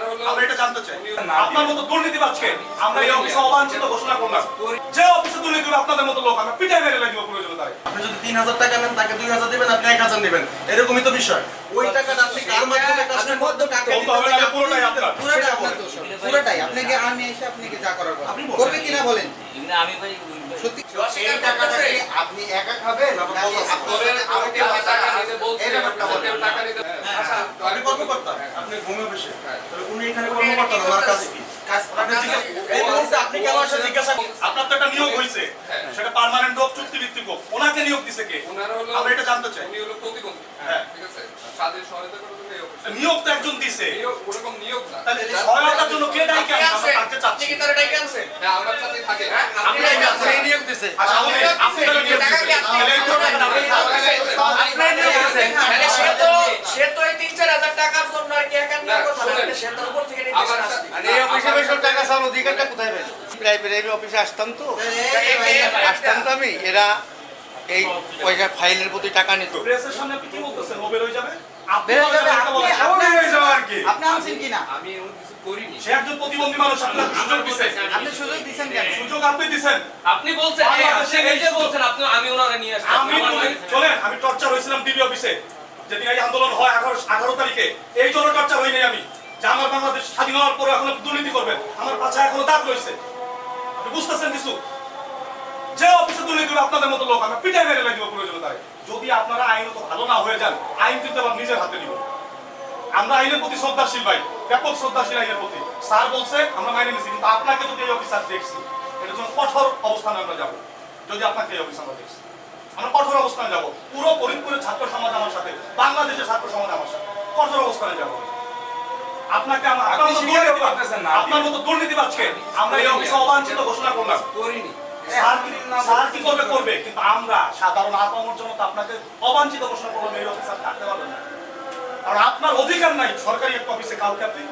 জানতে চাই। আপনার মতো দুর্নীতিবাজকে আমরা এই অফিসে অবাঞ্ছিত ঘোষণা করলাম। যে অফিসে দুর্নীতি আপনাদের মতো লোক আমরা পিটাই মেরে লাগবো প্রয়োজনে তাই আপনি যদি তিন হাজার টাকা নেন তাকে দুই হাজার দিবেন আপনি এক হাজার নেবেন। এরকমই তো বিষয়। ওই টাকাটা আপনি কার মাধ্যমে কাজ আপনার মধ্য টাকা বলতে হবে না, পুরোটাই আপনার পুরোটাই আপনার। পুরোটাই আপনাকে আমি এসে আপনাকে যা করার আপনি করবে কিনা বলেন? আমি ভাই সত্যি এই টাকাটা আপনি একা খাবেন? নাকি আপনার সাথে আরও কেউ টাকা নিতে বলছে এই ব্যাপারটা বলেন টাকা নিতে আচ্ছা আপনি কর্মকর্তা আপনি ঘুমে বসে তাহলে উনি এখানে কর্মকর্তা ওনার কাজ কি? আপনি কেন আসলে জিজ্ঞাসা আপনার তো একটা নিয়োগ হয়েছে। সেটা পার্মানেন্ট হোক চুক্তি ভিত্তিক হোক। ওনাকে নিয়োগ দিছে কে? আমরা এটা জানতে চাই। উনি হলো প্রতিবন্ধী। হ্যাঁ। ঠিক আছে। স্বাধীন সহায়তা করার জন্য নিয়োগ তো একজন দিছে। ওরকম নিয়োগ না। তাহলে সহায়তার জন্য কে দায়ী কেন আমরা চাচ্ছি। হ্যাঁ আমার সাথে থাকে। আপনি দায়ী আছেন। নিয়োগ দিছে আচ্ছা আপনি আপনি এই পুরোটাকে আপনি আপনার নিয়োগ দিয়েছেন। তাহলে সে তো সে তো এই তিন চার হাজার টাকার জন্য আর কি একা নিয়োগ করতে পারে না। সে তার উপর থেকে নির্দেশ আমার আসছে। আর এই অফিসে বসে টাকা চাওয়ার অধিকারটা কোথায় পেলেন প্রাইভেট অফিসে আসতাম তো। আসতাম তো আমি। এরা এই পয়সা ফাইলের প্রতি টাকা নিত। হয়ে হয়ে হয়ে আমি করিনি। সে একজন প্রতিবন্ধী মানুষ আপনার সুযোগ আপনি সুযোগ দিচ্ছেন কেন? সুযোগ আপনি দিছেন। আপনি বলছেন আপনি নিজে বলছেন আপনি আমি ওনারে নিয়ে আসছি। আমি চলেন আমি টর্চার হয়েছিলাম ডিবি অফিসে যেদিন এই আন্দোলন হয় আঠারো আঠারো তারিখে। এই জন্য আমার বাংলাদেশ স্বাধীন হওয়ার পরে এখনও দুর্নীতি করবেন? আমার পাশে এখনও দাগ রয়েছে। বুঝতেছেন কিছু? যে অফিসে দুর্নীতি হবে আপনাদের মতো লোক, আমরা পিটাই মেরে লাগবো প্রয়োজনে তাই যদি আপনারা আইনত ভালো না হয়ে যান, আইন কিন্তু আবার নিজের হাতে নিব আমরা আইনের প্রতি শ্রদ্ধাশীল ভাই, ব্যাপক শ্রদ্ধাশীল আইনের প্রতি। স্যার বলছে, আমরা মাইনে নিছি, কিন্তু আপনাকে যদি এই অফিসার দেখছি এটার জন্য কঠোর অবস্থানে আমরা যাব। যদি আপনাকে এই অফিস আমরা দেখছি। আমরা কঠোর অবস্থানে যাব। আপনাকে আমরা আপনার মতো না আপনার মতো দুর্নীতিবাজকে আমরা এই অফিসে অবাঞ্ছিত ঘোষণা করলাম। করিনি। স্যার কি- করবে করবে? কিন্তু আমরা সাধারণ আপামর জন্য আপনাকে অবাঞ্ছিত ঘোষণা এই অফিসার থাকতে পারবেন না। কারণ আপনার অধিকার নাই সরকারি একটা অফিসে কাউকে আপনি